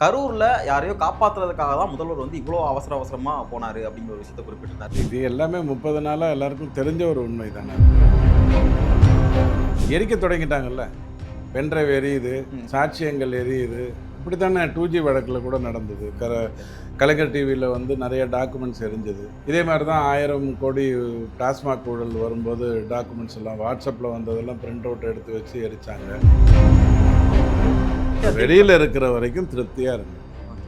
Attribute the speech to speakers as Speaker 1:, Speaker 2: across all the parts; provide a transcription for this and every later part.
Speaker 1: கரூர்ல யாரையோ காப்பாத்துறதுக்காக தான் முதல்வர் வந்து இவ்வளோ அவசர அவசரமா போனாரு அப்படிங்கிற ஒரு விஷயத்தை குறிப்பிட்டிருந்தாரு.
Speaker 2: இது எல்லாமே முப்பது நாளாக எல்லாருக்கும் தெரிஞ்ச ஒரு உண்மை தானே எரிக்க தொடங்கிட்டாங்கல்ல? பென்ட்ரைவ் எரியுது. சாட்சியங்கள் எரியுது. இப்படி தானே டூ ஜி வழக்கில் கூட நடந்தது. கர கலைஞர் டிவியில் வந்து நிறைய டாக்குமெண்ட்ஸ் எரிஞ்சது. இதே மாதிரி தான் ஆயிரம் கோடி டாஸ்மாக் ஊழல் வரும்போது டாக்குமெண்ட்ஸ் எல்லாம் வாட்ஸ்அப்பில் வந்ததெல்லாம் பிரிண்ட் அவுட் எடுத்து வச்சு எரிச்சாங்க. வெளியில் இருக்கிற வரைக்கும் திருப்தியாக இருங்க.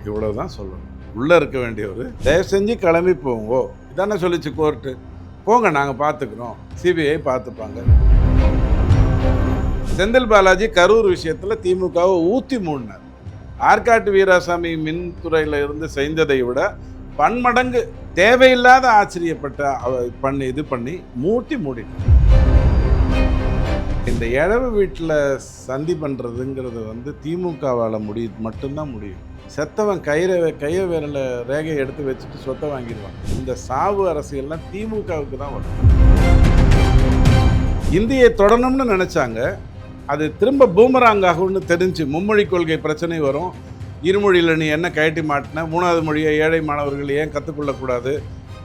Speaker 2: இவ்வளோ தான் சொல்லணும். உள்ளே இருக்க வேண்டியவர் தயவு செஞ்சு கிளம்பி போங்கோ. இதானே சொல்லிச்சு கோர்ட்டு போங்க நாங்கள் பார்த்துக்குறோம் சிபிஐ பார்த்துப்பாங்க செந்தில் பாலாஜி கரூர் விஷயத்தில் திமுகவை ஊற்றி மூடினார். ஆற்காட்டு வீராசாமி மின்துறையில் இருந்து செய்ததை விட பன்மடங்கு தேவையில்லாத ஆச்சரியப்பட்ட பண்ணி இது பண்ணி மூட்டி மூடினார் இந்த இழவு வீட்டில் சந்தி பண்ணுறதுங்கிறது வந்து திமுகவால் முடியும் மட்டும்தான் முடியும். செத்தவன் கயிறை கையை விரல ரேகையை எடுத்து வச்சுட்டு சொத்தை வாங்கிடுவான். இந்த சாவு அரசியல்லாம் திமுகவுக்கு தான் வரும். இந்தியை தொடரணும்னு நினச்சாங்க. அது திரும்ப பூமராங் ஆகும்னு தெரிஞ்சு மும்மொழி கொள்கை பிரச்சனை வரும். இருமொழியில் நீ என்ன கயட்டி மாட்டின? மூணாவது மொழியை ஏழை மாணவர்கள் ஏன் கற்றுக்கொள்ளக்கூடாது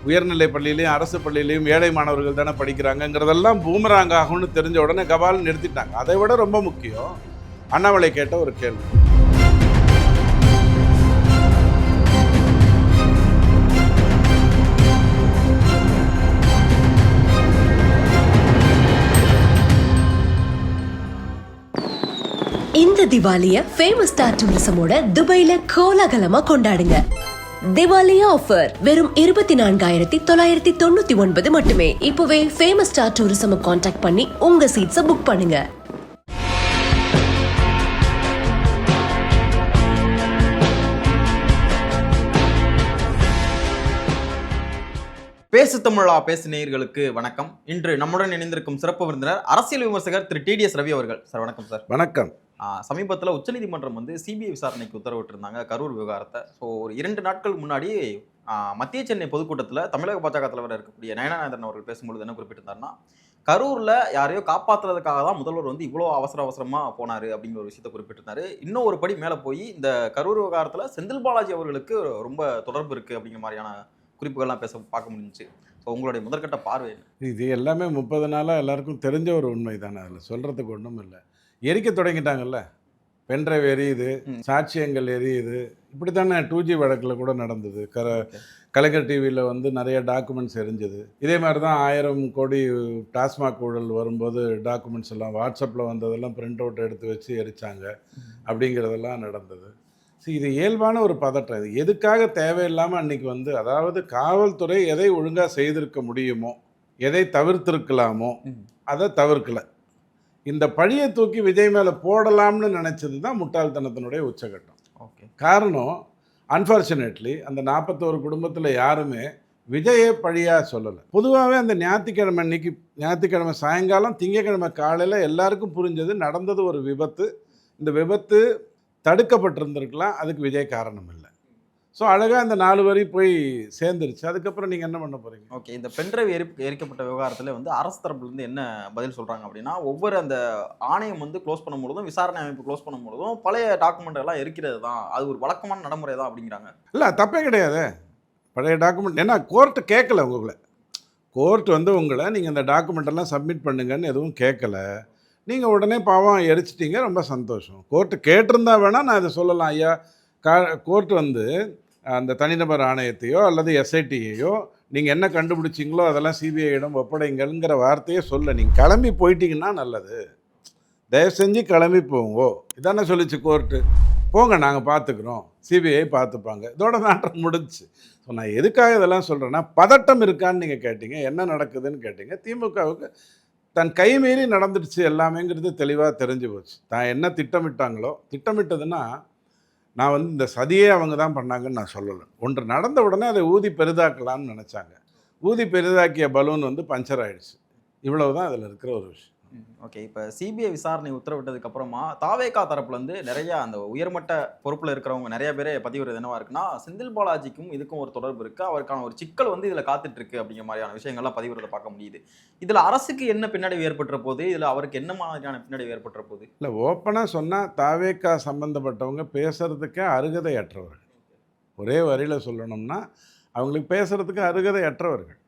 Speaker 2: உயர்நிலை பள்ளியிலையும் அரசு பள்ளியிலையும் ஏழை மாணவர்கள் தானே படிக்கிறாங்கங்கிறதெல்லாம் பூமராங் ஆகும்னு தெரிஞ்ச உடனே கபால் நிறுத்திட்டாங்க. அதை விட ரொம்ப முக்கியம் அண்ணாமலை கேட்ட ஒரு கேள்வி.
Speaker 3: இந்த திவாலிய ஃபேமஸ் ஸ்டார் டூரிசமோட துபாயில கோலாகலமா கொண்டாடுங்க. திவாலி ஆஃபர் வெறும் இருபத்தி நான்காயிரத்தி தொள்ளாயிரத்தி தொண்ணூத்தி ஒன்பது மட்டுமே. இப்பவே ஃபேமஸ் ஸ்டார் டூரிசம் காண்டாக்ட் பண்ணி உங்க சீட்ஸ புக் பண்ணுங்க.
Speaker 1: பேசு தமிழா பேசு நேயர்களுக்கு வணக்கம். இன்று நம்முடன் இணைந்திருக்கும் சிறப்பு விருந்தினர் அரசியல் விமர்சகர் திரு டிடிஎஸ் ரவி அவர்கள். சார் வணக்கம் சார்.
Speaker 2: வணக்கம்.
Speaker 1: சமீபத்தில் உச்சநீதிமன்றம் வந்து சிபிஐ விசாரணைக்கு உத்தரவிட்டிருந்தாங்க கரூர் விவகாரத்தை. ஸோ ஒரு இரண்டு நாட்கள் முன்னாடி மத்திய சென்னை பொதுக்கூட்டத்தில் தமிழக பாஜக தலைவர் இருக்கக்கூடிய நயனாநாதன் அவர்கள் பேசும்பொழுது என்ன குறிப்பிட்டிருந்தாருன்னா கரூரில் யாரையோ காப்பாற்றுறதுக்காக தான் முதல்வர் வந்து இவ்வளோ அவசர அவசரமாக போனார் அப்படிங்கிற ஒரு விஷயத்தை குறிப்பிட்டிருந்தாரு. இன்னும் ஒரு படி மேலே போய் இந்த கரூர் விவகாரத்தில் செந்தில் பாலாஜி அவர்களுக்கு ரொம்ப தொடர்பு இருக்குது அப்படிங்கிற மாதிரியான குறிப்புகள்லாம் பேச பார்க்க முடிஞ்சுச்சு. ஸோ உங்களுடைய முதற்கட்ட பார்வை
Speaker 2: இது எல்லாமே முப்பது நாளாக எல்லாருக்கும் தெரிஞ்ச ஒரு உண்மை தானே அதில் சொல்கிறதுக்கு ஒன்றும் இல்லை. எரிக்க தொடங்கிட்டாங்கல்ல. பென்ட்ரைவ் எரியுது. சாட்சியங்கள் எரியுது. இப்படி தானே டூ ஜி வழக்கில் கூட நடந்தது. கர
Speaker 1: Okay.
Speaker 2: கலைஞர் டிவியில் வந்து நிறைய டாக்குமெண்ட்ஸ் எரிஞ்சது. இதே மாதிரி தான் ஆயிரம் கோடி டாஸ்மாக் ஊழல் வரும்போது டாக்குமெண்ட்ஸ் எல்லாம் வாட்ஸ்அப்பில் வந்ததெல்லாம் பிரிண்ட் அவுட் எடுத்து வச்சு எரிச்சாங்க. அப்படிங்கிறதெல்லாம் நடந்தது. சரி இது இயல்பான ஒரு பதட்டம். இது எதுக்காக தேவையில்லாமல் அன்னைக்கு வந்து அதாவது காவல்துறை எதை ஒழுங்காக செய்திருக்க முடியுமோ எதை தவிர்த்திருக்கலாமோ. அதை தவிர்க்கல. இந்த பழியை தூக்கி விஜய் மேலே போடலாம்னு நினச்சது தான் முட்டாள்தனத்தினுடைய உச்சகட்டம்.
Speaker 1: ஓகே
Speaker 2: காரணம் அன்ஃபார்ச்சுனேட்லி அந்த நாற்பத்தோரு குடும்பத்தில் யாருமே விஜயை பழியாக சொல்லலை. பொதுவாகவே அந்த ஞாயிற்றுக்கிழமை அன்னைக்கு ஞாயிற்றுக்கிழமை சாயங்காலம் திங்கக்கிழமை காலையில் எல்லாருக்கும் புரிஞ்சது நடந்தது ஒரு விபத்து. இந்த விபத்து தடுக்கப்பட்டிருந்திருக்கலாம் அதுக்கு விஜய் காரணம் இல்லை. ஸோ அழகாக இந்த நாலு வரி போய் சேர்ந்துருச்சு. அதுக்கப்புறம் நீங்கள் என்ன பண்ண போகிறீங்க
Speaker 1: ஓகே இந்த பென்ட்ரைவ் எரி எரிக்கப்பட்ட விவகாரத்தில் வந்து அரசு தரப்புலேருந்து என்ன பதில் சொல்கிறாங்க அப்படின்னா ஒவ்வொரு அந்த ஆணையம் வந்து க்ளோஸ் பண்ணும்பொழுதும் விசாரணை அமைப்பு க்ளோஸ் பண்ணும்பொழுதும் பழைய டாக்குமெண்ட் எல்லாம் எரிக்கிறது தான் அது ஒரு வழக்கமான நடைமுறை தான் அப்படிங்கிறாங்க.
Speaker 2: இல்லை தப்பே கிடையாது. பழைய டாக்குமெண்ட் ஏன்னா கோர்ட்டு கேட்கல உங்களை. கோர்ட் வந்து உங்களை நீங்கள் இந்த டாக்குமெண்ட் எல்லாம் சப்மிட் பண்ணுங்கன்னு எதுவும் கேட்கல. நீங்கள் உடனே பாவம் எரிச்சிட்டீங்க ரொம்ப சந்தோஷம். கோர்ட்டு கேட்டிருந்தா வேணால் நான் இதை சொல்லலாம் ஐயா. கா கோர்ட் வந்து அந்த தனிநபர் ஆணையத்தையோ அல்லது எஸ்ஐடியையோ நீங்கள் என்ன கண்டுபிடிச்சிங்களோ அதெல்லாம் சிபிஐயிடம் ஒப்படைங்கள்ங்கிற வார்த்தையே சொல்ல. நீங்கள் கிளம்பி போயிட்டீங்கன்னா நல்லது. தயவு செஞ்சு கிளம்பி போங்கோ. இதானே சொல்லிச்சு கோர்ட்டு. போங்க நாங்கள் பார்த்துக்குறோம் சிபிஐ பார்த்துப்பாங்க இதோட நாட்டம் முடிஞ்சுச்சு. ஸோ நான் எதுக்காக இதெல்லாம் சொல்கிறேன்னா பதட்டம் இருக்கான்னு நீங்கள் கேட்டீங்க. என்ன நடக்குதுன்னு கேட்டீங்க. திமுகவுக்கு தன் கை மீறி நடந்துடுச்சு. எல்லாமேங்கிறது தெளிவாக தெரிஞ்சு போச்சு. தான் என்ன திட்டமிட்டாங்களோ திட்டமிட்டதுன்னா நான் வந்து இந்த சதியே அவங்க தான் பண்ணாங்கன்னு நான் சொல்லலை. ஒன்று நடந்த உடனே அதை ஊதி பெரிதாக்கலாம்னு நினச்சாங்க. ஊதி பெரிதாக்கிய பலூன் வந்து பஞ்சர் ஆயிடுச்சு. இவ்வளவு தான் அதில் இருக்கிற ஒரு விஷயம்.
Speaker 1: ஓகே இப்போ சிபிஐ விசாரணை உத்தரவிட்டதுக்கு அப்புறமா தாவேகா தரப்புல இருந்து நிறைய அந்த உயர்மட்ட பொறுப்புல இருக்கிறவங்க நிறைய பேரே பதிவுறது என்னவா இருக்குன்னா செந்தில் பாலாஜிக்கும் இதுக்கும் ஒரு தொடர்பு இருக்கு. அவருக்கான ஒரு சிக்கல் வந்து இதுல காத்துட்டு இருக்கு அப்படிங்கிற மாதிரியான விஷயங்கள்லாம் பதிவுறதை பார்க்க முடியுது. இதுல அரசுக்கு என்ன பின்னடைவு ஏற்பட்டுற போது இதுல அவருக்கு என்ன மாதிரியான பின்னடைவு ஏற்பட்டுற போது?
Speaker 2: இல்லை ஓப்பனாக சொன்னால் தாவேக்கா சம்மந்தப்பட்டவங்க பேசுறதுக்கே அருகதையற்றவர்கள். ஒரே வரியில் சொல்லணும்னா அவங்களுக்கு பேசுகிறதுக்கு அருகதையற்றவர்கள்.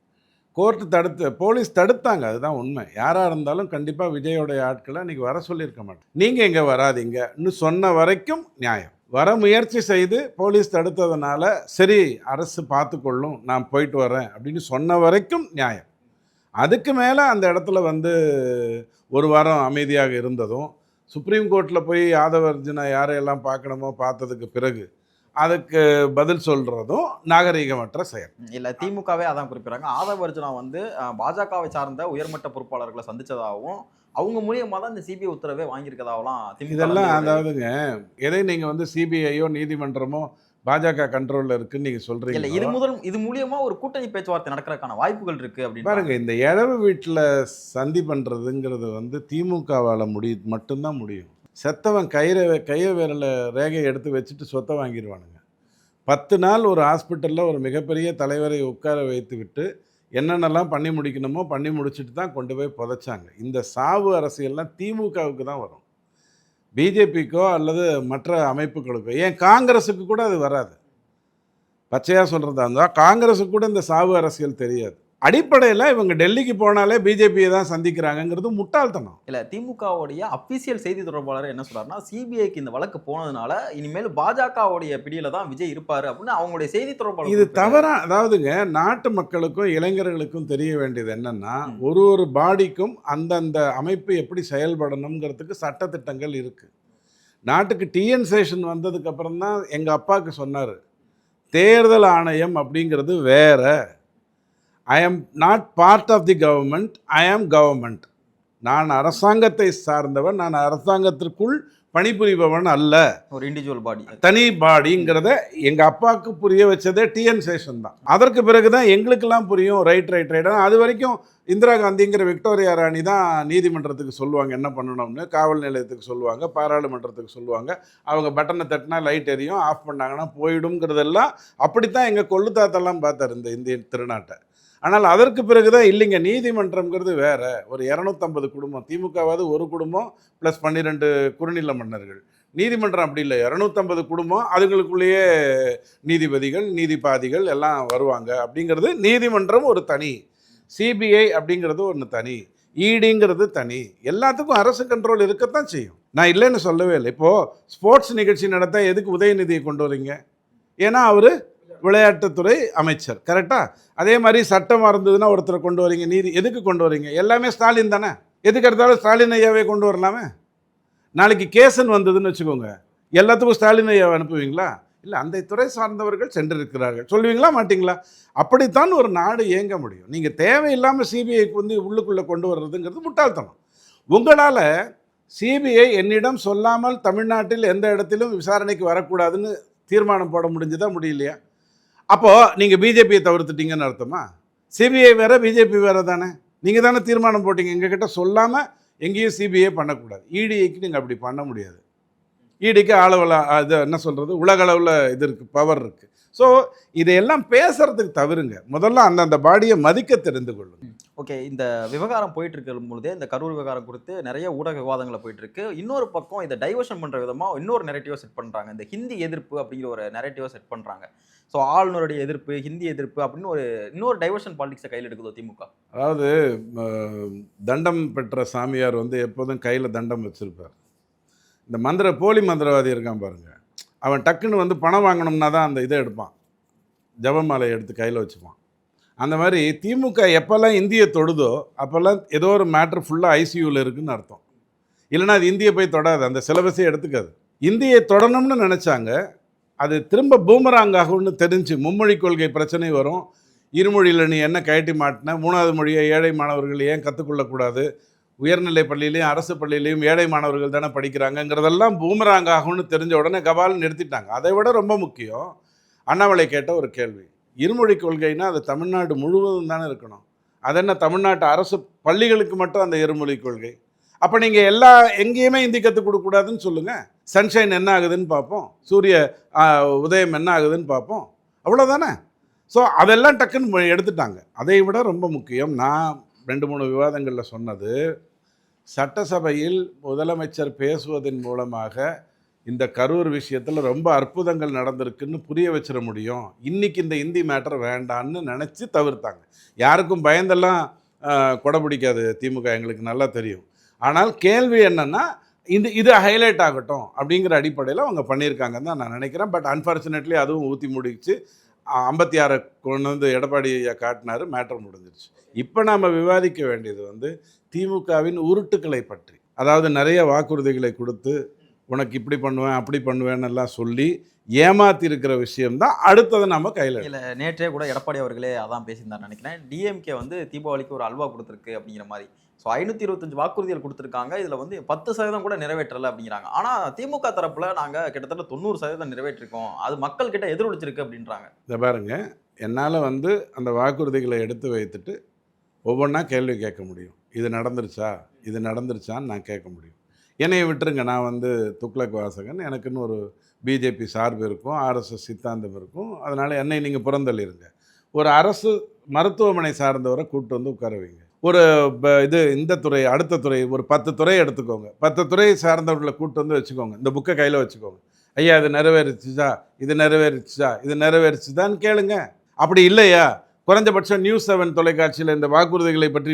Speaker 2: கோர்ட்டு தடுத்து போலீஸ் தடுத்தாங்க. அதுதான் உண்மை. யாராக இருந்தாலும் கண்டிப்பாக விஜயோடைய ஆட்களை இன்றைக்கி வர சொல்லியிருக்க மாட்டேன். நீங்கள் இங்கே வராதீங்க இன்னும் சொன்ன வரைக்கும் நியாயம். வர முயற்சி செய்து போலீஸ் தடுத்ததுனால சரி அரசு பார்த்துக்கொள்ளும் நான் போயிட்டு வரேன் அப்படின்னு சொன்ன வரைக்கும் நியாயம். அதுக்கு மேலே அந்த இடத்துல வந்து ஒரு வாரம் அமைதியாக இருந்ததும் சுப்ரீம் கோர்ட்டில் போய் யாதவர்ஜுனா யாரையெல்லாம் பார்க்கணுமோ பார்த்ததுக்கு பிறகு அதுக்கு பதில் சொல்கிறதும் நாகரிகமற்ற செயல்.
Speaker 1: இல்ல திமுகவே அதான் குறிப்பிடுறாங்க. ஆதவ அர்ஜுனா வந்து பாஜகவை சார்ந்த உயர்மட்ட பொறுப்பாளர்களை சந்திச்சதாகவும் அவங்க மூலியமா தான் இந்த சிபிஐ உத்தரவே வாங்கியிருக்கதாவலாம்
Speaker 2: இதெல்லாம் அதாவதுங்க எதை நீங்கள் வந்து சிபிஐயோ நீதிமன்றமோ பாஜக கண்ட்ரோலில் இருக்குன்னு நீங்கள்
Speaker 1: இல்ல
Speaker 2: சொல்கிறீங்க
Speaker 1: இது முதல் இது மூலியமா ஒரு கூட்டணி பேச்சுவார்த்தை நடக்கிறதுக்கான வாய்ப்புகள் இருக்கு அப்படின்னு
Speaker 2: பாருங்க இந்த இழவு வீட்டில் சந்தி பண்ணுறதுங்கிறது வந்து திமுகவால் முடி மட்டும்தான் முடியும். செத்தவன் கயிறை கையை விரல ரேகையை எடுத்து வச்சுட்டு சொத்தை வாங்கிடுவானுங்க பத்து நாள் ஒரு ஹாஸ்பிட்டலில் ஒரு மிகப்பெரிய தலைவரை உட்கார வைத்து விட்டு என்னென்னலாம் பண்ணி முடிக்கணுமோ பண்ணி முடிச்சுட்டு தான் கொண்டு போய் புதைச்சாங்க. இந்த சாவு அரசியல்லாம் திமுகவுக்கு தான் வரும். பிஜேபிக்கோ அல்லது மற்ற அமைப்புகளுக்கோ. ஏன் காங்கிரஸுக்கு கூட அது வராது. பச்சையாக சொல்கிறதா இருந்தால் காங்கிரஸுக்கு கூட இந்த சாவு அரசியல் தெரியாது. அடிப்படையில் இவங்க டெல்லிக்கு போனாலே பிஜேபியை தான் சந்திக்கிறாங்கங்கிறது முட்டாள்தனம்.
Speaker 1: இல்ல திமுகவுடைய அபிஷியல் செய்தி தொடர்பாளர் என்ன சொல்றாருன்னா சிபிஐக்கு இந்த வழக்கு போனதுனால இனிமேல் பாஜகவுடைய பிடியில தான் விஜய் இருப்பாரு அப்படின்னு அவங்களுடைய செய்தி தொடர்பாளர்
Speaker 2: இது. தவறா அதாவதுங்க நாட்டு மக்களுக்கும் இளைஞர்களுக்கும் தெரிய வேண்டியது என்னன்னா ஒரு ஒரு பாடிக்கும் அந்தந்த அமைப்பு எப்படி செயல்படணுங்கிறதுக்கு சட்டத்திட்டங்கள் இருக்கு. நாட்டுக்கு டிஎன் சேஷன் வந்ததுக்கு அப்புறம் தான் எங்க அப்பாவுக்கு சொன்னார் தேர்தல் ஆணையம் அப்படிங்கிறது வேற. I am not part of the government I am government நான் அரசாங்கத்தை சார்ந்தவன் நான் அரசாங்கத்திற்குள் பணிபுரிபவன் அல்ல.
Speaker 1: ஒரு இண்டிவிஜுவல் பாடி
Speaker 2: தனி பாடிங்கிறத எங்க அப்பாவுக்கு புரிய வச்சதே டிஎன் சேஷன் தான். அதற்கு பிறகு தான் எங்களுக்கெல்லாம் புரியும் ரைட் ரைட் ரைட் அது வரைக்கும் இந்திரா காந்திங்கிற விக்டோரியா ராணி தான் நீதிமன்றத்துக்கு சொல்லுவாங்க என்ன பண்ணணும்னு. காவல் நிலையத்துக்கு சொல்லுவாங்க பாராளுமன்றத்துக்கு சொல்லுவாங்க. அவங்க பட்டனை தட்டினா லைட் எரியும் ஆஃப் பண்ணாங்கன்னா போயிடுங்கிறதெல்லாம் அப்படித்தான் எங்கள் கொள்ளு தாத்தெல்லாம் பார்த்தார் இந்த இந்திய திருநாட்டை. ஆனால் அதற்கு பிறகு தான் இல்லைங்க நீதிமன்றம்ங்கிறது வேற. ஒரு இரநூத்தம்பது குடும்பம் திமுகவாவது ஒரு குடும்பம் ப்ளஸ் பன்னிரெண்டு குறுநில மன்னர்கள். நீதிமன்றம் அப்படி இல்லை. இரநூத்தம்பது குடும்பம் அதுங்களுக்குள்ளேயே நீதிபதிகள் நீதிபாதிகள் எல்லாம் வருவாங்க. அப்படிங்கிறது நீதிமன்றம் ஒரு தனி. சிபிஐ அப்படிங்கிறது ஒன்று தனி. ஈடிங்கிறது தனி. எல்லாத்துக்கும் அரசு கண்ட்ரோல் இருக்கத்தான் செய்யும். நான் இல்லைன்னு சொல்லவே இல்லை. இப்போது ஸ்போர்ட்ஸ் நிகழ்ச்சி நடத்த எதுக்கு உதயநிதியை கொண்டு வரீங்க? ஏன்னா அவர் விளையாட்டுத்துறை அமைச்சர். கரெக்டாக அதே மாதிரி சட்டம் இருந்ததுன்னா ஒருத்தரை கொண்டு வரீங்க. நீதி எதுக்கு கொண்டு வரீங்க? எல்லாமே ஸ்டாலின் தானே? எதுக்கு எடுத்தாலும் ஸ்டாலின் ஐயாவே கொண்டு வரலாமே? நாளைக்கு கேசன் வந்ததுன்னு வச்சுக்கோங்க. எல்லாத்துக்கும் ஸ்டாலின் ஐயாவை அனுப்புவீங்களா? இல்லை அந்த துறை சார்ந்தவர்கள் சென்றிருக்கிறார்கள். சொல்லுவீங்களா மாட்டிங்களா? அப்படித்தான் ஒரு நாடு இயங்க முடியும். நீங்கள் தேவையில்லாமல் சிபிஐக்கு வந்து உள்ளுக்குள்ளே கொண்டு வர்றதுங்கிறது முட்டாள்தனம். உங்களால் சிபிஐ என்னிடம் சொல்லாமல் தமிழ்நாட்டில் எந்த இடத்திலும் விசாரணைக்கு வரக்கூடாதுன்னு தீர்மானம் போட முடிஞ்சுதான் முடியலையா? அப்போது நீங்கள் பிஜேபியை தவிர்த்துட்டீங்கன்னு அர்த்தமா? சிபிஐ வேறு பிஜேபி வேறு தானே? நீங்கள் தானே தீர்மானம் போட்டீங்க. எங்ககிட்ட சொல்லாமல் எங்கேயும் சிபிஐ பண்ணக்கூடாது. இடிஐக்கு நீங்கள் அப்படி பண்ண முடியாது. இடிக்கு அளவில் அது என்ன சொல்கிறது உலக அளவில் இது இருக்குது பவர் இருக்குது ஸோ இதையெல்லாம் பேசுகிறதுக்கு தவிருங்க. முதல்ல அந்தந்த பாடியை மதிக்க தெரிந்து கொள்ளுங்க.
Speaker 1: ஓகே இந்த விவகாரம் போயிட்டு இருக்கும் பொழுதே இந்த கரூர் விவகாரம் குறித்து நிறைய ஊடக விவாதங்களை போயிட்டு இருக்கு இன்னொரு பக்கம் இதை டைவர்ஷன் பண்ற விதமா இன்னொரு நெரட்டிவ் செட் பண்றாங்க. இந்த ஹிந்தி எதிர்ப்பு அப்படிங்கிற ஒரு நெரட்டிவ் செட் பண்றாங்க. ஸோ ஆளுநருடைய எதிர்ப்பு ஹிந்தி எதிர்ப்பு அப்படின்னு ஒரு இன்னொரு டைவர்ஷன் பாலிடிக்ஸை கையில் எடுக்குதோ திமுக?
Speaker 2: அதாவது தண்டம் பெற்ற சாமியார் வந்து எப்போதும் கையில் தண்டம் வச்சுருப்பார். இந்த மந்திர போலி மந்திரவாதி இருக்கான் பாருங்க. அவன் டக்குன்னு வந்து பணம் வாங்கணும்னா தான் அந்த இதை எடுப்பான். ஜபமாலை எடுத்து கையில் வச்சுப்பான். அந்த மாதிரி திமுக எப்போல்லாம் இந்தியை தொடுதோ அப்போல்லாம் ஏதோ ஒரு மேட்ரு ஃபுல்லாக ஐசியூவில் இருக்குன்னு அர்த்தம். இல்லைன்னா அது இந்தியை போய் தொடாது அந்த சிலபஸே எடுத்துக்காது. இந்தியை தொடணும்னு நினச்சாங்க. அது திரும்ப பூமராங்காகும்னு தெரிஞ்சு மும்மொழி கொள்கை பிரச்சனை வரும். இருமொழியில் நீ என்ன கயட்டி மாட்டின? மூணாவது மொழியை ஏழை மாணவர்கள் ஏன் கற்றுக்கொள்ளக்கூடாது உயர்நிலை பள்ளியிலையும் அரசு பள்ளியிலையும் ஏழை மாணவர்கள் தானே படிக்கிறாங்கங்கிறதெல்லாம் பூமராங்காகும்னு தெரிஞ்ச உடனே கபால் நிறுத்திட்டாங்க. அதை விட ரொம்ப முக்கியம் அண்ணாமலை கேட்ட ஒரு கேள்வி. இருமொழி கொள்கைனா அது தமிழ்நாடு முழுவதும் தானே இருக்கணும். அது என்ன தமிழ்நாட்டு அரசு பள்ளிகளுக்கு மட்டும் அந்த இருமொழி கொள்கை. அப்போ நீங்கள் எல்லா எங்கேயுமே ஹிந்தி கற்றுக் கொடுக்கக்கூடாதுன்னு சொல்லுங்கள் சன்ஷைன் என்ன ஆகுதுன்னு பார்ப்போம். சூரிய உதயம் என்ன ஆகுதுன்னு பார்ப்போம். அவ்வளோதானே ஸோ அதெல்லாம் டக்குன்னு எடுத்துட்டாங்க. அதை விட ரொம்ப முக்கியம் நான் ரெண்டு மூணு விவாதங்களில் சொன்னது சட்டசபையில் முதலமைச்சர் பேசுவதன் மூலமாக இந்த கரூர் விஷயத்தில் ரொம்ப அற்புதங்கள் நடந்திருக்குன்னு புரிய வச்சிட முடியும். இன்றைக்கி இந்த இந்தி மேட்டர் வேண்டான்னு நினச்சி தவிர்த்தாங்க. யாருக்கும் பயந்தெல்லாம் கொடை பிடிக்காது திமுக எங்களுக்கு நல்லா தெரியும். ஆனால் கேள்வி என்னென்னா இந்த இது ஹைலைட் ஆகட்டும் அப்படிங்கிற அடிப்படையில் அவங்க பண்ணியிருக்காங்கன்னு தான் நான் நினைக்கிறேன். பட் அன்ஃபார்ச்சுனேட்லி அதுவும் ஊற்றி முடிச்சு ஐம்பத்தி ஆறை கொண்டு வந்து எடப்பாடியை காட்டினாரு மேட்டர் முடிஞ்சிருச்சு. இப்போ நாம் விவாதிக்க வேண்டியது வந்து திமுகவின் உருட்டுக்களை பற்றி. அதாவது நிறைய வாக்குறுதிகளை கொடுத்து உனக்கு இப்படி பண்ணுவேன் அப்படி பண்ணுவேன்னு எல்லாம் சொல்லி ஏமாத்தி இருக்கிற விஷயம்தான் அடுத்ததை நம்ம கையில்
Speaker 1: இல்ல நேற்றே கூட எடப்பாடி அவர்களே அதான் பேசியிருந்தார் நினைக்கிறேன். டிஎம்கே வந்து தீபாவளிக்கு ஒரு அல்வா கொடுத்துருக்கு அப்படிங்கிற மாதிரி. ஸோ ஐநூத்தி இருபத்தஞ்சு வாக்குறுதிகள் கொடுத்துருக்காங்க. இதுல வந்து பத்து சதவீதம் கூட நிறைவேற்றல அப்படிங்கிறாங்க. ஆனா திமுக தரப்புல நாங்க கிட்டத்தட்ட தொண்ணூறு சதவீதம் நிறைவேற்றிருக்கோம். அது மக்கள் கிட்ட எதிரொலிச்சிருக்கு அப்படின்றாங்க.
Speaker 2: இதை பாருங்க. என்னால் வந்து அந்த வாக்குறுதிகளை எடுத்து வைத்துட்டு ஒவ்வொன்றா கேள்வி கேட்க முடியும். இது நடந்துருச்சா? இது நடந்துருச்சான்னு நான் கேட்க முடியும். என்னையை விட்டுருங்க. நான் வந்து துக்ளக் வாசகன். எனக்குன்னு ஒரு பிஜேபி சார்பு இருக்கும். ஆர்எஸ்எஸ் சித்தாந்தம் இருக்கும். அதனால் என்னை நீங்கள் புறந்தள்ளிருங்க. ஒரு அரசு மருத்துவமனை சார்ந்தவரை கூப்பிட்டு வந்து உட்கார வைங்க. ஒரு இது இந்த துறை அடுத்த துறை ஒரு பத்து துறை எடுத்துக்கோங்க. பத்து துறை சார்ந்தவர்களை கூப்பிட்டு வந்து வச்சுக்கோங்க. இந்த புக்கை கையில் வச்சுக்கோங்க. ஐயா இது நிறைவேறிச்சுதா? இது நிறைவேறிச்சுதா? இது நிறைவேறிச்சுதான்னு கேளுங்க. அப்படி இல்லையா? குறைஞ்சபட்சம் நியூஸ் செவன் தொலைக்காட்சியில் இந்த வாக்குறுதிகளை பற்றி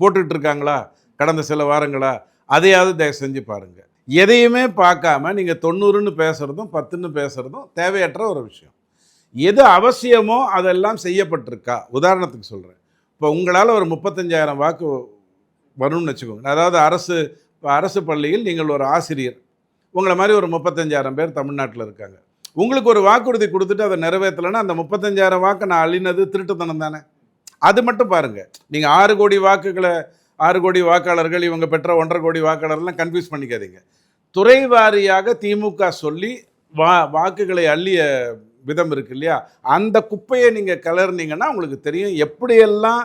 Speaker 2: போட்டுட்ருக்காங்களா கடந்த சில வாரங்களா? அதையாவது தயவு செஞ்சு பாருங்கள் எதையுமே பார்க்காம நீங்கள் தொண்ணூறுன்னு பேசுகிறதும் பத்துன்னு பேசுகிறதும் தேவையற்ற ஒரு விஷயம். எது அவசியமோ அதெல்லாம் செய்யப்பட்டிருக்கா? உதாரணத்துக்கு சொல்கிறேன் இப்போ உங்களால் ஒரு முப்பத்தஞ்சாயிரம் வாக்கு வரும்னு வச்சுக்கோங்க. அதாவது அரசு இப்போ அரசு பள்ளியில் நீங்கள் ஒரு ஆசிரியர். உங்களை மாதிரி ஒரு முப்பத்தஞ்சாயிரம் பேர் தமிழ்நாட்டில் இருக்காங்க. உங்களுக்கு ஒரு வாக்குறுதி கொடுத்துட்டு அதை நிறைவேற்றலைன்னா அந்த முப்பத்தஞ்சாயிரம் வாக்கு நான் அழினது திருட்டுத்தனம் தானே? அது மட்டும் பாருங்கள் நீங்கள் ஆறு கோடி வாக்குகளை ஆறு கோடி வாக்காளர்கள் இவங்க பெற்ற ஒன்றரை கோடி வாக்காளர்லாம் கன்ஃபியூஸ் பண்ணிக்காதீங்க. துறை வாரியாக திமுக சொல்லி வா வாக்குகளை அள்ளிய விதம் இருக்கு இல்லையா? அந்த குப்பையை நீங்கள் கலர்னீங்கன்னா உங்களுக்கு தெரியும் எப்படியெல்லாம்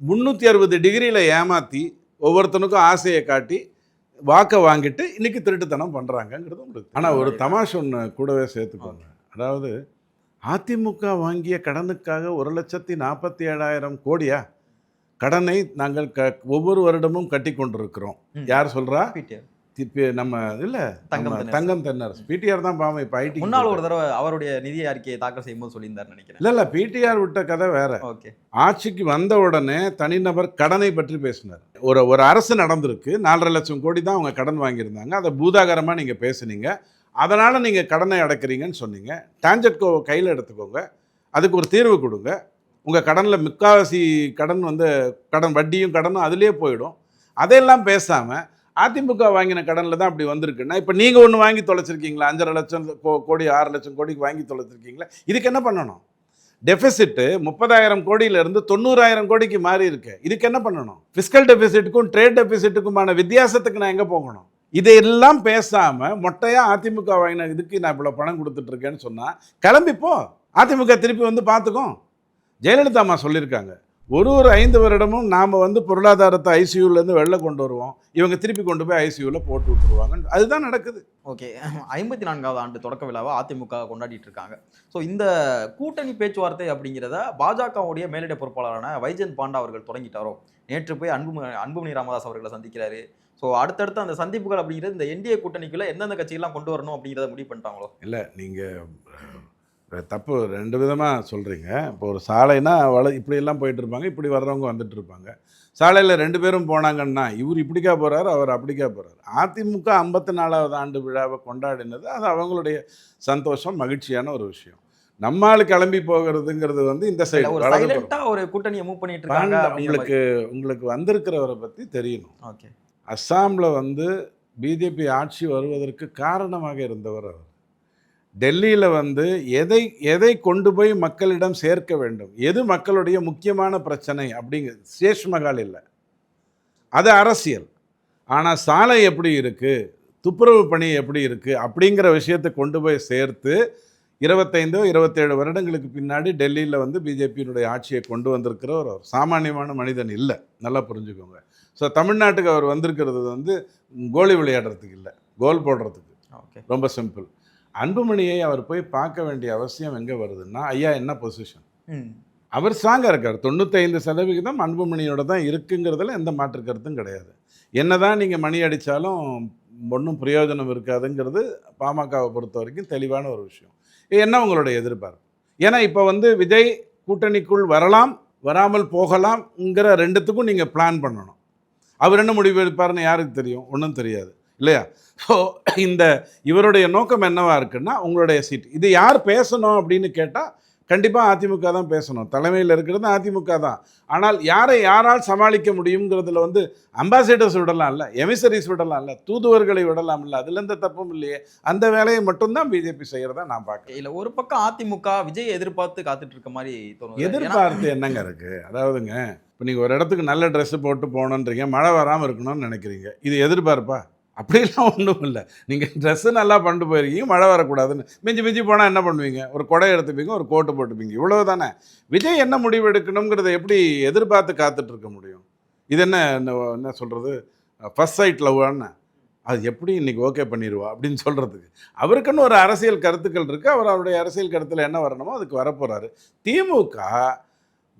Speaker 2: முந்நூற்றி அறுபது டிகிரியில் ஏமாற்றி ஒவ்வொருத்தனுக்கும் ஆசையை காட்டி வாக்கை வாங்கிட்டு இன்னைக்கு திருட்டுத்தனம் பண்ணுறாங்கங்கிறது உங்களுக்கு ஆனால் ஒரு தமாஷ் ஒன்று கூடவே சேர்த்துக்கோங்க. அதாவது அதிமுக வாங்கிய கடனுக்காக ஒரு லட்சத்தி நாற்பத்தி ஏழாயிரம் கோடியா? கடனை நாங்கள் க ஒவ்வொரு வருடமும் கட்டி கொண்டிருக்கிறோம். யார் திப்பி நம்ம இல்லை
Speaker 1: தங்கம்.
Speaker 2: தங்கம் தென்னரசு. பிடிஆர் தான் பாவம் இப்போ ஐடி
Speaker 1: முன்னாள் ஒரு தடவை அவருடைய நிதி அறிக்கையை தாக்கல் செய்யும்போது சொல்லியிருந்தார் நினைக்கிறேன்.
Speaker 2: இல்லை இல்லை பிடிஆர் விட்ட கதை வேற.
Speaker 1: ஓகே.
Speaker 2: ஆட்சிக்கு வந்த உடனே தனிநபர் கடனை பற்றி பேசினார். ஒரு ஒரு அரசு நடந்திருக்கு நாலரை லட்சம் கோடி தான் அவங்க கடன் வாங்கியிருந்தாங்க. அதை பூதாகரமாக நீங்கள் பேசுனீங்க. அதனால் நீங்கள் கடனை அடைக்கிறீங்கன்னு சொன்னீங்க. டான்ஜெட்கோ கையில் எடுத்துக்கோங்க. அதுக்கு ஒரு தீர்வு கொடுங்க. உங்கள் கடனில் முக்காவாசி கடன் வந்து கடன் வட்டியும் கடனும் அதுலேயே போயிடும். அதையெல்லாம் பேசாமல் அதிமுக வாங்கின கடனில் தான் அப்படி வந்திருக்குன்னா இப்போ நீங்கள் ஒன்று வாங்கி தொலைச்சிருக்கீங்களா? அஞ்சரை லட்சம் கோ- கோடி ஆறு லட்சம் கோடிக்கு வாங்கி தொலைச்சிருக்கீங்களா? இதுக்கு என்ன பண்ணணும்? டெபிசிட்டு முப்பதாயிரம் கோடியிலிருந்து தொண்ணூறாயிரம் கோடிக்கு மாறி இருக்கு. இதுக்கு என்ன பண்ணணும்? ஃபிஸ்கல் டெபிசிட்டுக்கும் ட்ரேட் டெபிசிட்டுக்குமான வித்தியாசத்துக்கு நான் எங்கே போகணும்? இதையெல்லாம் பேசாமல் மொட்டையாக அதிமுக வாங்கின இதுக்கு நான் இவ்வளோ பணம் கொடுத்துட்ருக்கேன்னு சொன்னால் கிளம்பிப்போ கிளம்பி அதிமுக திருப்பி வந்து பார்த்துக்கோ ஜெயலலிதா அம்மா சொல்லியிருக்காங்க. ஒரு ஒரு ஐந்து வருடமும் நாம் வந்து பொருளாதாரத்தை ஐசியூலேருந்து வெளில கொண்டு வருவோம். இவங்க திருப்பி கொண்டு போய் ஐசியூவில் போட்டு விட்டுருவாங்க அதுதான் நடக்குது.
Speaker 1: ஓகே. ஐம்பத்தி நான்காவது ஆண்டு தொடக்க விழாவை அதிமுக கொண்டாடிட்டு இருக்காங்க. ஸோ இந்த கூட்டணி பேச்சுவார்த்தை அப்படிங்கிறத பாஜகவுடைய மேலிட பொறுப்பாளரான வைஜெயந்த் பாண்டா அவர்கள் தொடங்கிட்டாரோ? நேற்று போய் அன்பு அன்புமணி ராமதாஸ் அவர்களை சந்திக்கிறாரு. ஸோ அடுத்தடுத்து அந்த சந்திப்புகள் அப்படிங்கிறது இந்த என்டிஏ கூட்டணிக்குள்ள எந்தெந்த கட்சிகள்லாம் கொண்டு வரணும் அப்படிங்கிறத முடிவு பண்ணிட்டாங்களோ?
Speaker 2: இல்லை நீங்கள் தப்பு ரெண்டு விதமாக சொல்கிறீங்க இப்போ ஒரு சாலைனா வள இப்படியெல்லாம் போயிட்டு இருப்பாங்க இப்படி வர்றவங்க வந்துட்டு இருப்பாங்க சாலையில் ரெண்டு பேரும் போனாங்கன்னா இவர் இப்படிக்கா போகிறாரு அவர் அப்படிக்கா போகிறாரு அதிமுக ஐம்பத்தி நாலாவது ஆண்டு விழாவை கொண்டாடினது அது அவங்களுடைய சந்தோஷம் மகிழ்ச்சியான ஒரு விஷயம். நம்மால் கிளம்பி போகிறதுங்கிறது வந்து இந்த சைடு
Speaker 1: ஒரு கூட்டணியை மூவ் பண்ணிட்டு இருக்காங்க
Speaker 2: உங்களுக்கு உங்களுக்கு வந்திருக்கிறவரை பற்றி தெரியணும்.
Speaker 1: ஓகே.
Speaker 2: அஸ்ஸாமில் வந்து பிஜேபி ஆட்சி வருவதற்கு காரணமாக இருந்தவர் அவர். டெல்லியில் வந்து எதை எதை கொண்டு போய் மக்களிடம் சேர்க்க வேண்டும்? எது மக்களுடைய முக்கியமான பிரச்சனை அப்படிங்க சேஷ் மகால் இல்லை. அது அரசியல். ஆனால் சாலை எப்படி இருக்குது துப்புரவு பணி எப்படி இருக்குது அப்படிங்கிற விஷயத்தை கொண்டு போய் சேர்த்து இருபத்தைந்தோ இருபத்தேழு வருடங்களுக்கு பின்னாடி டெல்லியில் வந்து பிஜேபியினுடைய ஆட்சியை கொண்டு வந்திருக்கிறவர் அவர். சாமானியமான மனிதன் இல்லை. நல்லா புரிஞ்சுக்கோங்க. ஸோ தமிழ்நாட்டுக்கு அவர் வந்திருக்கிறது வந்து கோலி விளையாடுறதுக்கு இல்லை. கோல் போடுறதுக்கு.
Speaker 1: ஓகே.
Speaker 2: ரொம்ப சிம்பிள். அன்புமணியை அவர் போய் பார்க்க வேண்டிய அவசியம் எங்கே வருதுன்னா ஐயா என்ன பொசிஷன் அவர் ஸ்ட்ராங்காக இருக்கார். தொண்ணூத்தைந்து சதவிகிதம் அன்புமணியோட தான் இருக்குங்கிறதுல எந்த மாற்று கருத்தும் கிடையாது. என்னதான் நீங்கள் மணி அடித்தாலும் ஒன்றும் பிரயோஜனம் இருக்காதுங்கிறது பாமகவை பொறுத்த வரைக்கும் தெளிவான ஒரு விஷயம். என்ன உங்களுடைய எதிர்பார்ப்பு? ஏன்னா இப்போ வந்து விஜய் கூட்டணிக்குள் வரலாம் வராமல் போகலாம்ங்கிற ரெண்டுத்துக்கும் நீங்கள் பிளான் பண்ணணும். அவர் என்ன முடிவு எடுப்பாருன்னு யாருக்கு தெரியும்? ஒன்றும் தெரியாது. இல்லையா? ஸோ இந்த இவருடைய நோக்கம் என்னவா இருக்குன்னா உங்களுடைய சீட். இது யார் பேசணும் அப்படின்னு கேட்டால் கண்டிப்பாக அதிமுக தான் பேசணும். தலைமையில் இருக்கிறது அதிமுக தான். ஆனால் யாரை யாரால் சமாளிக்க முடியுங்கிறதுல வந்து அம்பாசிடர்ஸ் விடலாம் இல்லை எமிசரிஸ் விடலாம் இல்லை தூதுவர்களை விடலாம் இல்லை அதுல எந்த தப்பும் இல்லையே. அந்த வேலையை மட்டும்தான் பிஜேபி செய்கிறதா நான் பார்க்குறேன்.
Speaker 1: இல்ல ஒரு பக்கம் அதிமுக விஜய் எதிர்பார்த்து காத்துட்டு இருக்க மாதிரி ஏன்னா-
Speaker 2: எதிர்பார்த்து என்னங்க இருக்குது அதாவதுங்க இப்போ நீங்கள் ஒரு இடத்துக்கு நல்ல ட்ரெஸ்ஸு போட்டு போகணுன்றீங்க மழை வராமல் இருக்கணும்னு நினைக்கிறீங்க. இது எதிர்பார்ப்பா? அப்படிலாம் ஒன்றும் இல்லை. நீங்கள் ட்ரெஸ்ஸு நல்லா பண்ணிட்டு போயிருக்கீங்க மழை வரக்கூடாதுன்னு. மிஞ்சி மிஞ்சி போனால் என்ன பண்ணுவீங்க? ஒரு குடை எடுத்துப்பீங்க ஒரு கோட்டு போட்டுப்பீங்க. இவ்வளவு தானே? விஜய் என்ன முடிவு எடுக்கணுங்கிறத எப்படி எதிர்பார்த்து காத்துட்ருக்க முடியும்? இது என்ன என்ன- என்ன சொல்கிறது ஃபஸ்ட் சைட் லவ்வான்னு அது எப்படி இன்றைக்கி ஓகே பண்ணிடுவா அப்படின்னு சொல்கிறதுக்கு அவருக்குன்னு ஒரு அரசியல் கருத்துக்கள் இருக்குது அவர் அவருடைய அரசியல் கருத்தில் என்ன வரணுமோ அதுக்கு வரப்போகிறாரு திமுக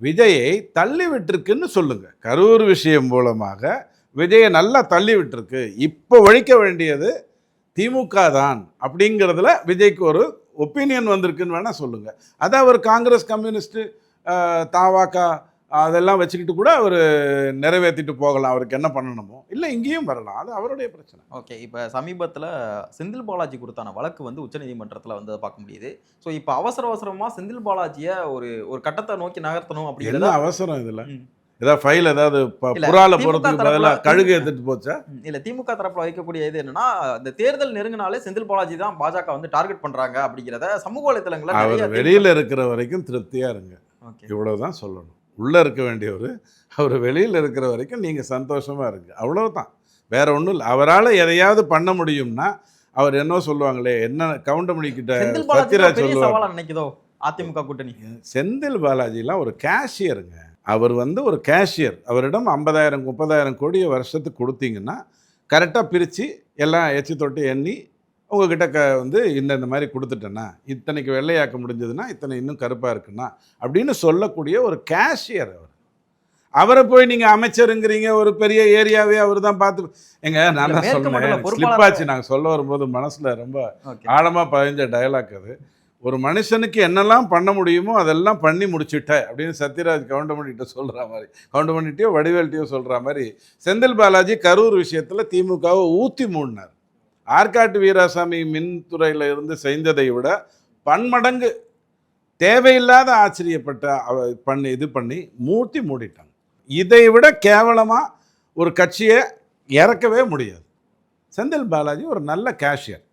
Speaker 2: விஜயை தள்ளி விட்டுருக்குன்னு சொல்லுங்கள் கரூர் விஷயம் மூலமாக விஜயை நல்லா தள்ளி விட்டிருக்கு. இப்போ ஒழிக்க வேண்டியது திமுக தான் அப்படிங்கிறதுல விஜய்க்கு ஒரு ஒப்பீனியன் வந்திருக்குன்னு வேணால் சொல்லுங்க. அதை அவர் காங்கிரஸ் கம்யூனிஸ்ட்டு தாவாக்கா அதெல்லாம் வச்சுக்கிட்டு கூட அவர் நிறைவேற்றிட்டு போகலாம். அவருக்கு என்ன பண்ணணுமோ? இல்லை இங்கேயும் வரலாம். அது அவருடைய பிரச்சனை.
Speaker 1: ஓகே. இப்போ சமீபத்தில் செந்தில் பாலாஜி கொடுத்தான வழக்கு வந்து உச்சநீதிமன்றத்தில் வந்து பார்க்க முடியுது. ஸோ இப்போ அவசர அவசரமாக செந்தில் பாலாஜியை ஒரு ஒரு கட்டத்தை நோக்கி நகர்த்தணும்
Speaker 2: என்ன
Speaker 1: அப்படிங்கிறத
Speaker 2: அவசரம் இதில். ஏதாவது ஃபைல் ஏதாவது புறால போகிறதுக்கு பதிலாக கழுகு எடுத்துட்டு போச்சா?
Speaker 1: இல்ல திமுக தரப்புல வைக்கக்கூடிய இது என்னன்னா இந்த தேர்தல் நெருங்கினாலே செந்தில் பாலாஜி தான் பாஜக வந்து டார்கெட் பண்றாங்க அப்படிங்கிறத சமூக வலைத்தளங்கள்ல
Speaker 2: அவர் வெளியில் இருக்கிற வரைக்கும் திருப்தியாக இருங்க. இவ்வளவுதான் சொல்லணும். உள்ளே இருக்க வேண்டியவர் அவர் வெளியில் இருக்கிற வரைக்கும் நீங்கள் சந்தோஷமாக இருங்க. அவ்வளவுதான். வேற ஒன்றும் இல்லை. அவரால் எதையாவது பண்ண முடியும்னா அவர் என்ன சொல்லுவாங்களே என்ன கவுண்டமணி கிட்ட சத்யராஜ் சொல்லுவாங்க.
Speaker 1: நினைக்குதோ அதிமுக கூட்டணி?
Speaker 2: செந்தில் பாலாஜிலாம் ஒரு கேஷியருங்க அவர் வந்து ஒரு கேஷியர் அவரிடம் ஐம்பதாயிரம் முப்பதாயிரம் கோடியை வருஷத்துக்கு கொடுத்தீங்கன்னா கரெக்டாக பிரித்து எல்லாம் எச்சி தொட்டு எண்ணி உங்ககிட்ட க வந்து இந்த இந்த மாதிரி கொடுத்துட்டேன்னா இத்தனைக்கு வெள்ளையாக்க முடிஞ்சதுன்னா இத்தனை இன்னும் கருப்பாக இருக்குன்னா அப்படின்னு சொல்லக்கூடிய ஒரு கேஷியர் அவர். அவரை போய் நீங்கள் அமைச்சருங்கிறீங்க ஒரு பெரிய ஏரியாவே அவர் தான் பார்த்து எங்க நான் தான் சொன்னேன்
Speaker 1: பொறுப்பாளர்.
Speaker 2: ஸ்லிப்பாச்சு நாங்கள் சொல்ல வரும்போது மனசில் ரொம்ப ஆழமாக பதிஞ்ச டயலாக் அது. ஒரு மனுஷனுக்கு என்னெல்லாம் பண்ண முடியுமோ அதெல்லாம் பண்ணி முடிச்சுட்ட அப்படின்னு சத்யராஜ் கவுண்டமணிகிட்ட சொல்கிற மாதிரி. கவுண்டமணிட்டையோ வடிவேல்ட்டையோ சொல்கிற மாதிரி செந்தில் பாலாஜி கரூர் விஷயத்தில் திமுகவை ஊற்றி மூடினார். ஆற்காட்டு வீராசாமி மின்துறையில் இருந்து செய்ததை விட பன்மடங்கு தேவையில்லாத ஆச்சரியப்பட்ட அவ பண்ணி இது பண்ணி மூட்டி மூடிட்டாங்க. இதை விட கேவலமாக ஒரு கட்சியை இறக்கவே முடியாது. செந்தில் பாலாஜி ஒரு நல்ல கேஷியர்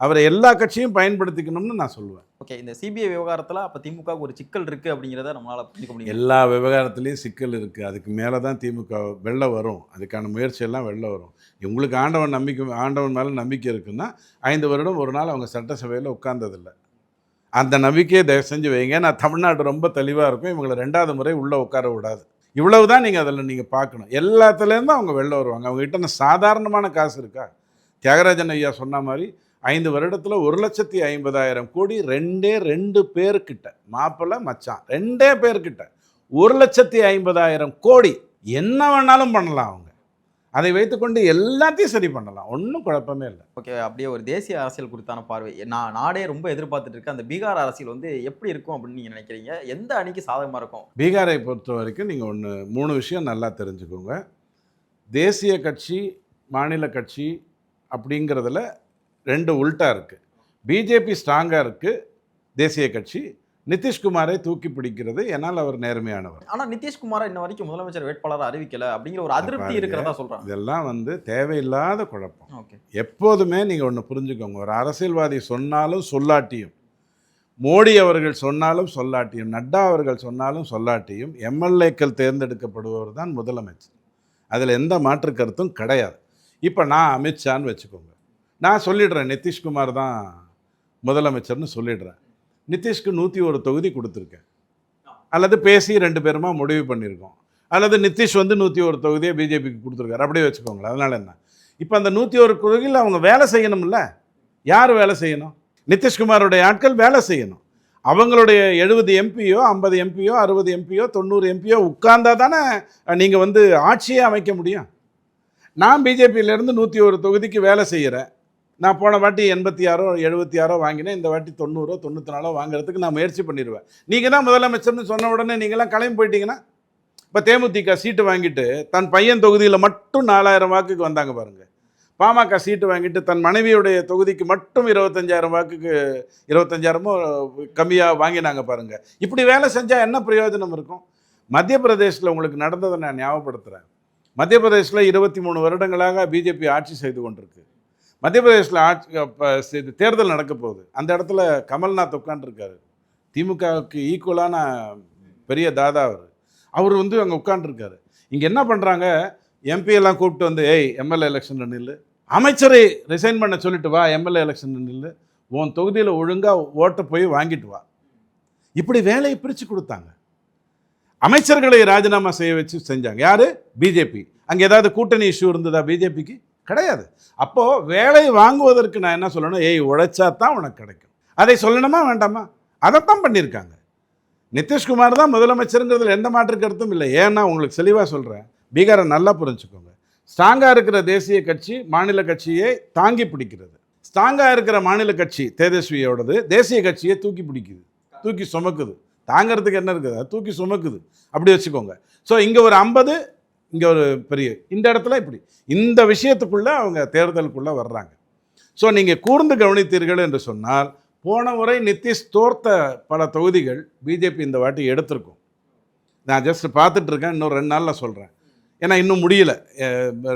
Speaker 2: அவரை எல்லா கட்சியும் பயன்படுத்திக்கணும்னு நான் சொல்லுவேன்.
Speaker 1: ஓகே இந்த சிபிஐ விவகாரத்துல அப்ப திமுக ஒரு சிக்கல் இருக்கு அப்படிங்கிறத நம்மளால புரிஞ்சுக்க முடியும்?
Speaker 2: எல்லா விவகாரத்துலேயும் சிக்கல் இருக்குது அதுக்கு மேலே தான் திமுக வெளில வரும். அதுக்கான முயற்சியெல்லாம் வெளில வரும். உங்களுக்கு ஆண்டவன் நம்பிக்கை ஆண்டவன் மேலே நம்பிக்கை இருக்குன்னா ஐந்து வருடம் ஒரு நாள் அவங்க சட்டசபையில் உட்கார்ந்ததில்லை. அந்த நம்பிக்கையை தயவு செஞ்சு வைங்க. நான் தமிழ்நாடு ரொம்ப தெளிவாக இருக்கும். இவங்களை ரெண்டாவது முறை உள்ளே உட்கார விடாது. இவ்வளவு தான் நீங்கள் அதில் நீங்கள் பார்க்கணும். எல்லாத்துலேருந்தும் அவங்க வெளில வருவாங்க. அவங்ககிட்ட சாதாரணமான காசு இருக்கா? தியாகராஜன் ஐயா சொன்ன மாதிரி ஐந்து வருடத்தில் ஒரு லட்சத்தி ஐம்பதாயிரம் கோடி ரெண்டே ரெண்டு பேர்கிட்ட மாப்பிள்ளை மச்சான் ரெண்டே பேர்கிட்ட ஒரு லட்சத்தி ஐம்பதாயிரம் கோடி. என்ன வேணாலும் பண்ணலாம் அவங்க. அதை வைத்துக்கொண்டு எல்லாத்தையும் சரி பண்ணலாம். ஒன்றும் குழப்பமே இல்லை.
Speaker 1: ஓகே அப்படியே ஒரு தேசிய அரசியல் குறித்தான பார்வை. நான் நாடே ரொம்ப எதிர்பார்த்துட்டு இருக்கு. அந்த பீகார் அரசியல் வந்து எப்படி இருக்கும் அப்படின்னு நீங்க நினைக்கிறீங்க? எந்த அணிக்கு சாதகமா இருக்கும்?
Speaker 2: பீகாரை பொறுத்த வரைக்கும் நீங்கள் ஒன்று மூணு விஷயம் நல்லா தெரிஞ்சுக்கோங்க. தேசிய கட்சி மாநில கட்சி அப்படிங்கிறதுல ரெண்டு உல்ட்டா இருக்குது பிஜேபி ஸ்ட்ராங்காக இருக்குது தேசிய கட்சி. நிதிஷ்குமாரை தூக்கி பிடிக்கிறது. என்னால் அவர் நேர்மையானவர்.
Speaker 1: ஆனா நிதிஷ்குமாரை இன்ன வரைக்கும் முதலமைச்சர் வேட்பாளரை அறிவிக்கல அப்படிங்கிற ஒரு அதிருப்தி. இருக்கிறதா சொல்றாங்க.
Speaker 2: இதெல்லாம் வந்து தேவையில்லாத குழப்பம்.
Speaker 1: ஓகே.
Speaker 2: எப்போதுமே நீங்கள் ஒன்று புரிஞ்சுக்கோங்க. ஒரு அரசியல்வாதி சொன்னாலும் சொல்லாட்டியும் மோடி அவர்கள் சொன்னாலும் சொல்லாட்டியும் நட்டா அவர்கள் சொன்னாலும் சொல்லாட்டியும் எம்எல்ஏக்கள் தேர்ந்தெடுக்கப்படுபவர் தான் முதலமைச்சர். அதில் எந்த மாற்று கருத்தும் கிடையாது. இப்போ நான் அமித்ஷான்னு வச்சுக்கோங்க. நான் சொல்லிடுறேன் நிதிஷ்குமார் தான் முதலமைச்சர்னு சொல்லிடுறேன். நிதிஷ்க்கு நூற்றி ஒரு தொகுதி கொடுத்துருக்கேன். அல்லது பேசி ரெண்டு பேருமா முடிவு பண்ணியிருக்கோம். அல்லது நிதிஷ் வந்து நூற்றி ஒரு தொகுதியை பிஜேபிக்கு கொடுத்துருக்காரு. அப்படியே வச்சுக்கோங்களேன் அதனால் என்ன? இப்போ அந்த நூற்றி ஒரு தொகுதியில் அவங்க வேலை செய்யணும்ல? யார் வேலை செய்யணும்? நிதிஷ்குமாரோடைய ஆட்கள் வேலை செய்யணும். அவங்களுடைய எழுபது எம்பியோ ஐம்பது எம்பியோ அறுபது எம்பியோ தொண்ணூறு எம்பியோ உட்கார்ந்தா தானே நீங்கள் வந்து ஆட்சியே அமைக்க முடியும். நான் பிஜேபியிலேருந்து நூற்றி ஒரு தொகுதிக்கு வேலை செய்கிறேன் நான் போன வாட்டி எண்பத்தி ஆறோ எழுபத்தி ஆறோ வாங்கினேன். இந்த வாட்டி தொண்ணூறோ தொண்ணூற்றி நாலோ வாங்குறதுக்கு நான் முயற்சி பண்ணிடுவேன் நீங்கள் தான் முதலமைச்சர்னு சொன்ன உடனே நீங்களாம் கிளம்பி போயிட்டீங்கன்னா இப்போ தேமுதிக சீட்டு வாங்கிட்டு தன் பையன் தொகுதியில் மட்டும் நாலாயிரம் வாக்குக்கு வந்தாங்க பாருங்கள் பாமக சீட்டு வாங்கிட்டு தன் மனைவியுடைய தொகுதிக்கு மட்டும் இருபத்தஞ்சாயிரம் வாக்குக்கு இருபத்தஞ்சாயிரமோ கம்மியாக வாங்கினாங்க பாருங்க. இப்படி வேலை செஞ்சால் என்ன பிரயோஜனம் இருக்கும்? மத்திய பிரதேசில் உங்களுக்கு நடந்ததை நான் ஞாபகப்படுத்துகிறேன் மத்திய பிரதேசில் இருபத்தி மூணு வருடங்களாக பிஜேபி ஆட்சி செய்து கொண்டிருக்கு. மத்திய பிரதேசில் ஆட்சி தேர்தல் நடக்க போகுது. அந்த இடத்துல கமல்நாத் உட்காந்துருக்காரு திமுகவுக்கு ஈக்குவலான பெரிய தாதா அவர். அவர் வந்து அங்கே உட்காந்துருக்காரு இங்கே என்ன பண்ணுறாங்க எம்பியெல்லாம் கூப்பிட்டு வந்து ஏய் எம்எல்ஏ எலெக்ஷன் நில்லு. அமைச்சரை ரிசைன் பண்ண சொல்லிட்டு வா எம்எல்ஏ எலெக்ஷன் நில்லு. உன் தொகுதியில் ஒழுங்காக ஓட்டை போய் வாங்கிட்டு வா. இப்படி வேலையை பிரித்து கொடுத்தாங்க. அமைச்சர்களை ராஜினாமா செய்ய வச்சு செஞ்சாங்க. யார்? பிஜேபி அங்கே ஏதாவது கூட்டணி இஷ்யூ இருந்ததா பிஜேபிக்கு கிடையாது. அப்போது வேலை வாங்குவதற்கு நான் என்ன சொல்லணும்? ஏய் உழைச்சா தான் உனக்கு கிடைக்கும். அதை சொல்லணுமா வேண்டாமா? அதைத்தான் பண்ணியிருக்காங்க. நிதிஷ்குமார் தான் முதலமைச்சருங்கிறதுல எந்த மாற்று கருத்தும் இல்லை. ஏன்னா உங்களுக்கு தெளிவாக சொல்கிறேன் பீகாரை நல்லா புரிஞ்சுக்கோங்க. ஸ்ட்ராங்காக இருக்கிற தேசிய கட்சி மாநில கட்சியை தாங்கி பிடிக்கிறது. ஸ்ட்ராங்காக இருக்கிற மாநில கட்சி தேஜஸ்வியோடது தேசிய கட்சியை தூக்கி பிடிக்குது. தூக்கி சுமக்குது. தாங்கிறதுக்கு என்ன இருக்குது? தூக்கி சுமக்குது. அப்படி வச்சுக்கோங்க. ஸோ இங்கே ஒரு ஐம்பது இங்கே ஒரு பெரிய இந்த இடத்துல இப்படி. இந்த விஷயத்துக்குள்ளே அவங்க தேர்தலுக்குள்ளே வர்றாங்க. ஸோ நீங்கள் கூர்ந்து கவனித்தீர்கள் என்று சொன்னால் போன முறை நிதிஷ் தோர்த்த பல தொகுதிகள் பிஜேபி இந்த வாட்டி எடுத்திருக்கும். நான் ஜஸ்ட் பார்த்துட்ருக்கேன் இன்னும் ரெண்டு நாளில் சொல்கிறேன் ஏன்னா இன்னும் முடியல.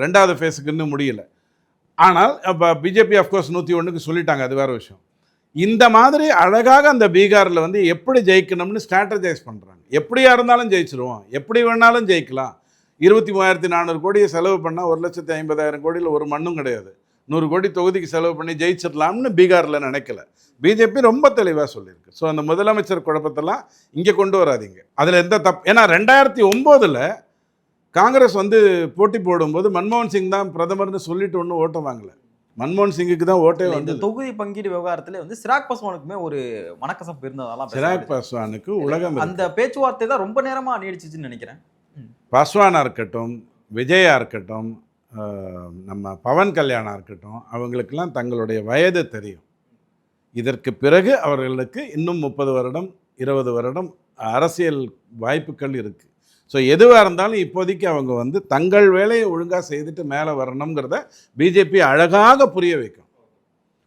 Speaker 2: ரெண்டாவது ஃபேஸுக்கு இன்னும் முடியல. ஆனால் இப்போ பிஜேபி அஃப்கோர்ஸ் நூற்றி ஒன்றுக்கு சொல்லிட்டாங்க அது வேறு விஷயம். இந்த மாதிரி அழகாக அந்த பீகாரில் வந்து எப்படி ஜெயிக்கணும்னு ஸ்ட்ராட்டஜைஸ் பண்ணுறாங்க எப்படியா இருந்தாலும் ஜெயிச்சிருவோம். எப்படி வேணாலும் ஜெயிக்கலாம். இருபத்தி மூவாயிரத்தி நானூறு கோடியை செலவு பண்ணால் ஒரு லட்சத்தி ஐம்பதாயிரம் கோடியில் ஒரு மண்ணும் கிடையாது. நூறு கோடி தொகுதிக்கு செலவு பண்ணி ஜெயிச்சிடலாம்னு பீகாரில் நினைக்கல. பிஜேபி ரொம்ப தெளிவாக சொல்லியிருக்கு. ஸோ அந்த முதலமைச்சர் குழப்பத்தெல்லாம் இங்கே கொண்டு வராதீங்க. அதில் எந்த தப் ஏன்னா ரெண்டாயிரத்தி ஒம்போதில் காங்கிரஸ் வந்து போட்டி போடும்போது மன்மோகன் சிங் தான் பிரதமர்னு சொல்லிட்டு ஒன்றும் ஓட்டம் வாங்கல. மன்மோகன் சிங்குக்கு தான் ஓட்டே வந்து
Speaker 1: தொகுதி பங்கீடு விவகாரத்துல வந்து சிராக் பஸ்வானுக்குமே ஒரு மனக்கசப்பு இருந்ததெல்லாம்
Speaker 2: சிராக். பாஸ்வானுக்கு உலகம்.
Speaker 1: அந்த பேச்சுவார்த்தை தான் ரொம்ப நேரமா நீடிச்சிச்சுன்னு நினைக்கிறேன்.
Speaker 2: பாஸ்வானா இருக்கட்டும் விஜயா இருக்கட்டும் நம்ம பவன் கல்யாணாக இருக்கட்டும் அவங்களுக்கெல்லாம் தங்களுடைய வயது தெரியும். இதற்கு பிறகு அவர்களுக்கு இன்னும் முப்பது வருடம் இருபது வருடம் அரசியல் வாய்ப்புகள் இருக்குது ஸோ எதுவாக இருந்தாலும் இப்போதைக்கு அவங்க வந்து தங்கள் வேலையை ஒழுங்காக செய்துட்டு மேலே வரணுங்கிறத பிஜேபி அழகாக புரிய வைக்கும்.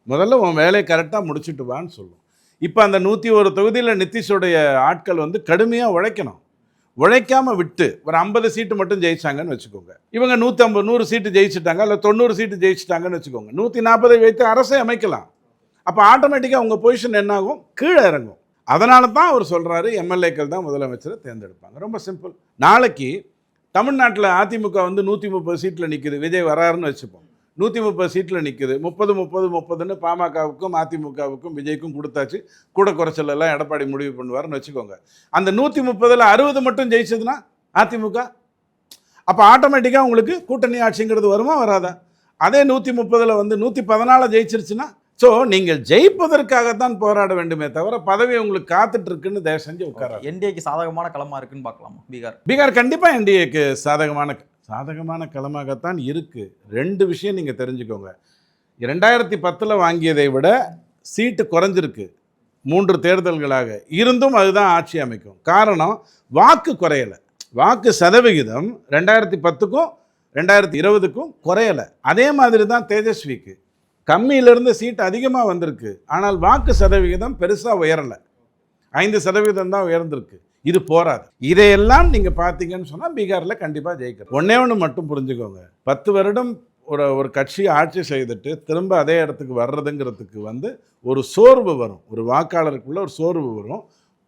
Speaker 2: முதல்ல உன் வேலையை கரெக்டாக முடிச்சுட்டு வான்னு சொல்லும். இப்போ அந்த நூற்றி ஒரு தொகுதியில் நிதிஷுடைய ஆட்கள் வந்து கடுமையாக உழைக்கணும். உழைக்காமல் விட்டு ஒரு ஐம்பது சீட்டு மட்டும் ஜெயிச்சாங்கன்னு வச்சுக்கோங்க. இவங்க நூற்றம்பது நூறு சீட்டு ஜெயிச்சிட்டாங்க இல்லை தொண்ணூறு சீட்டு ஜெயிச்சிட்டாங்கன்னு வச்சுக்கோங்க. நூற்றி நாற்பதை வைத்து அரசை அமைக்கலாம். அப்போ ஆட்டோமேட்டிக்காக உங்கள் பொசிஷன் என்னாகும்? கீழே இறங்கும். அதனால தான் அவர் சொல்கிறாரு எம்எல்ஏக்கள் தான் முதலமைச்சரை தேர்ந்தெடுப்பாங்க. ரொம்ப சிம்பிள் நாளைக்கு தமிழ்நாட்டில் அதிமுக வந்து நூற்றி முப்பது சீட்டில் நிற்கிது விஜய் வராருன்னு வச்சுப்போம். நூற்றி முப்பது சீட்டில் நிற்குது முப்பது முப்பது முப்பதுன்னு பாமகவுக்கும் அதிமுகவுக்கும் விஜய்க்கும் கொடுத்தாச்சு. கூட குறைச்சல் எல்லாம் எடப்பாடி முடிவு பண்ணுவார்னு வச்சுக்கோங்க. அந்த நூற்றி முப்பதில் அறுபது மட்டும் ஜெயிச்சதுன்னா அதிமுக? அப்போ ஆட்டோமேட்டிக்காக உங்களுக்கு கூட்டணி ஆட்சிங்கிறது வருமா வராதா? அதே நூற்றி முப்பதில் வந்து நூற்றி பதினாலு ஜெயிச்சிருச்சுன்னா ஸோ நீங்கள் ஜெயிப்பதற்காகத்தான் போராட வேண்டுமே தவிர பதவி உங்களுக்கு காத்துட்டு இருக்குன்னு தயவு செஞ்சு உட்காராது
Speaker 1: என்டிஏக்கு சாதகமான களமா இருக்குன்னு பார்க்கலாமா? பீகார்.
Speaker 2: பீகார் கண்டிப்பாக என்டிஏக்கு சாதகமான சாதகமான களமாகத்தான் இருக்குது ரெண்டு விஷயம் நீங்கள் தெரிஞ்சுக்கோங்க. ரெண்டாயிரத்தி பத்தில் வாங்கியதை விட சீட்டு குறைஞ்சிருக்கு மூன்று தேர்தல்களாக. இருந்தும் அதுதான் ஆட்சி அமைக்கும். காரணம் வாக்கு குறையலை. வாக்கு சதவிகிதம் ரெண்டாயிரத்தி பத்துக்கும் ரெண்டாயிரத்தி இருபதுக்கும் குறையலை. அதே மாதிரி தான் தேஜஸ்விக்கு. கம்மியிலிருந்து சீட்டு அதிகமாக வந்திருக்கு. ஆனால் வாக்கு சதவிகிதம் பெருசாக உயரலை. ஐந்து சதவீதம் தான் உயர்ந்திருக்கு. இது போராது. இதையெல்லாம் நீங்கள் பார்த்தீங்கன்னு சொன்னால் பீகாரில் கண்டிப்பாக ஜெயிக்கிறோம் ஒன்றே ஒன்று மட்டும் புரிஞ்சுக்கோங்க. பத்து வருடம் ஒரு ஒரு கட்சி ஆட்சி செய்துட்டு திரும்ப அதே இடத்துக்கு வர்றதுங்கிறதுக்கு வந்து ஒரு சோர்வு வரும். ஒரு வாக்காளருக்குள்ள ஒரு சோர்வு வரும்.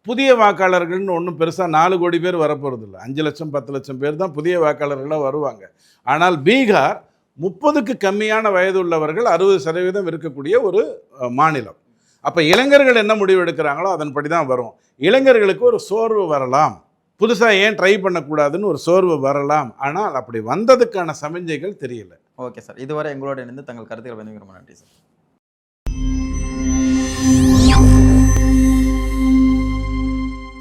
Speaker 2: புதிய வாக்காளர்கள்னு ஒன்றும் பெருசாக நாலு கோடி பேர் வரப்போகிறது இல்லை அஞ்சு லட்சம் பத்து லட்சம் பேர் தான் புதிய வாக்காளர்களாக வருவாங்க. ஆனால் பீகார் முப்பதுக்கு கம்மியான வயது உள்ளவர்கள் அறுபது சதவீதம் இருக்கக்கூடிய ஒரு மாநிலம். அப்போ இளைஞர்கள் என்ன முடிவு எடுக்கிறாங்களோ அதன்படி தான் வரும். இளைஞர்களுக்கு ஒரு சோர்வு வரலாம். புதுசாக ஏன் ட்ரை பண்ணக்கூடாதுன்னு ஒரு சோர்வு வரலாம். ஆனால் அப்படி வந்ததுக்கான சமிஞ்சைகள் தெரியல.
Speaker 1: ஓகே சார் இதுவரை எங்களோட இணைந்து தங்கள் கருத்துக்களை பதிவு ரொம்ப நன்றி சார்